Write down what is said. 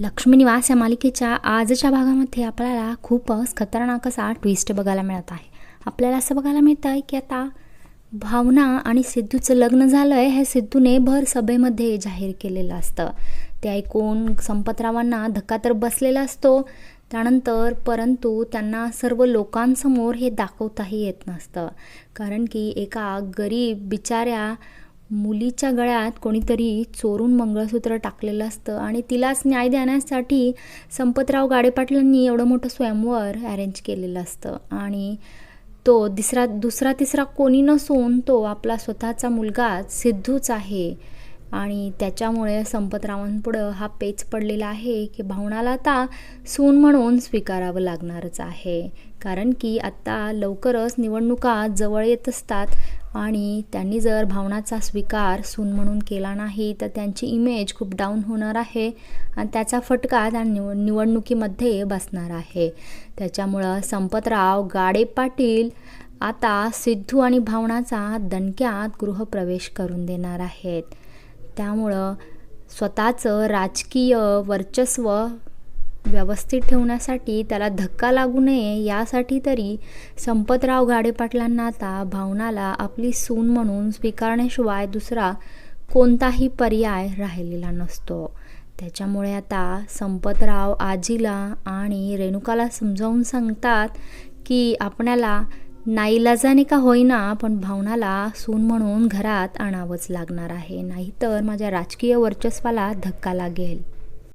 लक्ष्मी निवास या मालिकेच्या आजच्या भागामध्ये आपल्याला खूपच खतरनाक असा ट्विस्ट बघायला मिळत आहे. आपल्याला असं बघायला मिळतं आहे की आता भावना आणि सिद्धूचं लग्न झालं आहे हे सिद्धूने भर सभेमध्ये जाहीर केलेलं असतं. ते ऐकून संपतरावांना धक्का तर बसलेला असतो. त्यानंतर परंतु त्यांना सर्व लोकांसमोर हे दाखवताही येत नसतं. कारण की एका गरीब बिचाऱ्या मुलीच्या गळ्यात कोणीतरी चोरून मंगळसूत्र टाकलेलं असतं आणि तिलाच न्याय देण्यासाठी संपतराव गाडेपाटलांनी एवढं मोठं स्वयंवर अरेंज केलेलं असतं. आणि तो दिसरा दुसरा तिसरा कोणी नसून तो आपला स्वतःचा मुलगाच सिद्धूच आहे. आणि त्याच्यामुळे संपतरावांपुढं हा पेच पडलेला आहे की भावनाला आता सून म्हणून स्वीकारावं लागणारच आहे. कारण की आत्ता लवकरच निवडणुका जवळ येत असतात. आणि त्यांनी जर भावनाचा स्वीकार सून म्हणून केला नाही तर त्यांची इमेज खूप डाऊन होणार आहे आणि त्याचा फटका त्या निव निवडणुकीमध्ये बसणार आहे. त्याच्यामुळं संपतराव गाडे पाटील आता सिद्धू आणि भावनाचा दणक्यात गृहप्रवेश करून देणार आहेत. त्यामुळं स्वतःचं राजकीय वर्चस्व व्यवस्थित ठेवण्यासाठी त्याला धक्का लागू नये यासाठी तरी संपतराव गाडेपाटलांना आता भावनाला आपली सून म्हणून स्वीकारण्याशिवाय दुसरा कोणताही पर्याय राहिलेला नसतो. त्याच्यामुळे आता संपतराव आजीला आणि रेणुकाला समजावून सांगतात की आपल्याला नाईलाजाने का होईना पण भावनाला सून म्हणून घरात आणावंच लागणार आहे. नाहीतर माझ्या राजकीय वर्चस्वाला धक्का लागेल.